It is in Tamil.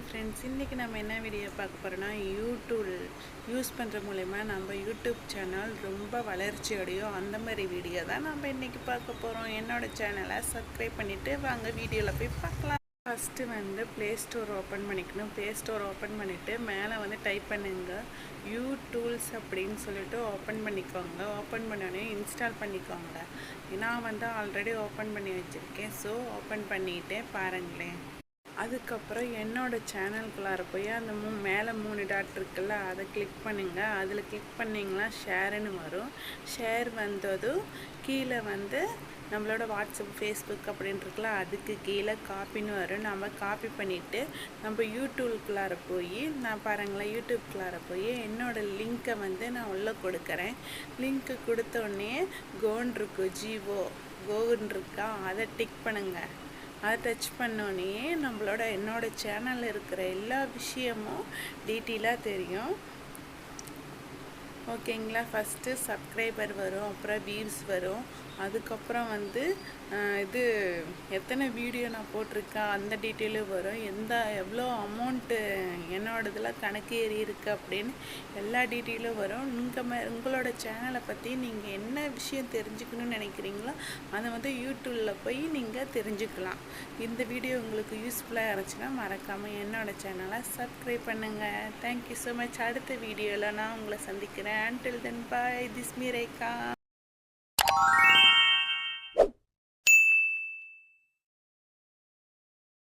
ஹாய் ஃப்ரெண்ட்ஸ் இன்றைக்கி நம்ம என்ன வீடியோ பார்க்க போகிறோன்னா யூடியூப் யூஸ் பண்ணுற மூலயமா நம்ம யூடியூப் சேனல் ரொம்ப வளர்ச்சி அடையும். அந்த மாதிரி வீடியோ தான் நம்ம இன்றைக்கி பார்க்க போகிறோம் என்னோடய சேனலை சப்ஸ்கிரைப் பண்ணிவிட்டு வாங்க வீடியோவில் போய் பார்க்கலாம். ஃபஸ்ட்டு வந்து ப்ளே ஸ்டோர் ஓப்பன் பண்ணிக்கணும். ப்ளே ஸ்டோர் ஓப்பன் பண்ணிவிட்டு மேலே வந்து டைப் பண்ணுங்க. யூ டூல்ஸ் அப்படின்னு சொல்லிட்டு ஓப்பன் பண்ணிக்கோங்க. ஓப்பன் பண்ணோடனே இன்ஸ்டால் பண்ணிக்கோங்க. நான் வந்து ஆல்ரெடி ஓப்பன் பண்ணி வச்சுருக்கேன். ஸோ ஓப்பன் பண்ணிவிட்டு பாருங்களேன். அதுக்கப்புறம் என்னோடய சேனல்குள்ளார போய் அந்த மூ மேலே மூணு டாட் இருக்குல்ல அதை கிளிக் பண்ணுங்கள் அதில் கிளிக் பண்ணிங்கன்னா ஷேருன்னு வரும். ஷேர் வந்ததும் கீழே வந்து நம்மளோட வாட்ஸ்அப் ஃபேஸ்புக் அப்படின்னு இருக்குல்ல அதுக்கு கீழே காப்பின்னு வரும். நம்ம காப்பி பண்ணிவிட்டு நம்ம யூடியூப்குள்ளார போய் நான் பாருங்களேன் யூடியூப்குள்ளார போய் என்னோடய லிங்க்கை வந்து நான் உள்ளே கொடுக்குறேன். லிங்க்கு கொடுத்த உடனே கோன் இருக்கும் ஜிஓ கோன் இருக்கா அதை டிக் பண்ணுங்கள் அதை டச் பண்ணோன்னே நம்மளோட என்னோட சேனலில் இருக்கிற எல்லா விஷயமும் டீட்டெயிலாக தெரியும். ஓகேங்களா? ஃபஸ்ட்டு சப்ஸ்கிரைபர் வரும் அப்புறம் வியூஸ் வரும். அதுக்கப்புறம் வந்து இது எத்தனை வீடியோ நான் போட்டிருக்கேன் அந்த டீட்டெயிலும் வரும். எந்த எவ்வளோ அமௌண்ட்டு என்னோடதில் கணக்கு ஏறி இருக்குது அப்படின்னு எல்லா டீட்டெயிலும் வரும். உங்கள் மே உங்களோட சேனலை பற்றி நீங்கள் என்ன விஷயம் தெரிஞ்சுக்கணும்னு நினைக்கிறீங்களோ அதை வந்து யூடியூப்பில் போய் நீங்கள் தெரிஞ்சுக்கலாம். இந்த வீடியோ உங்களுக்கு யூஸ்ஃபுல்லாக இருந்துச்சுன்னா மறக்காமல் என்னோடய சேனலை சப்ஸ்கிரைப் பண்ணுங்கள் தேங்க்யூ ஸோ மச் அடுத்த வீடியோவில் நான் உங்களை சந்திக்கிறேன். ప్లాంట్ ఎల్దెన్పై దిస్మిరేఖ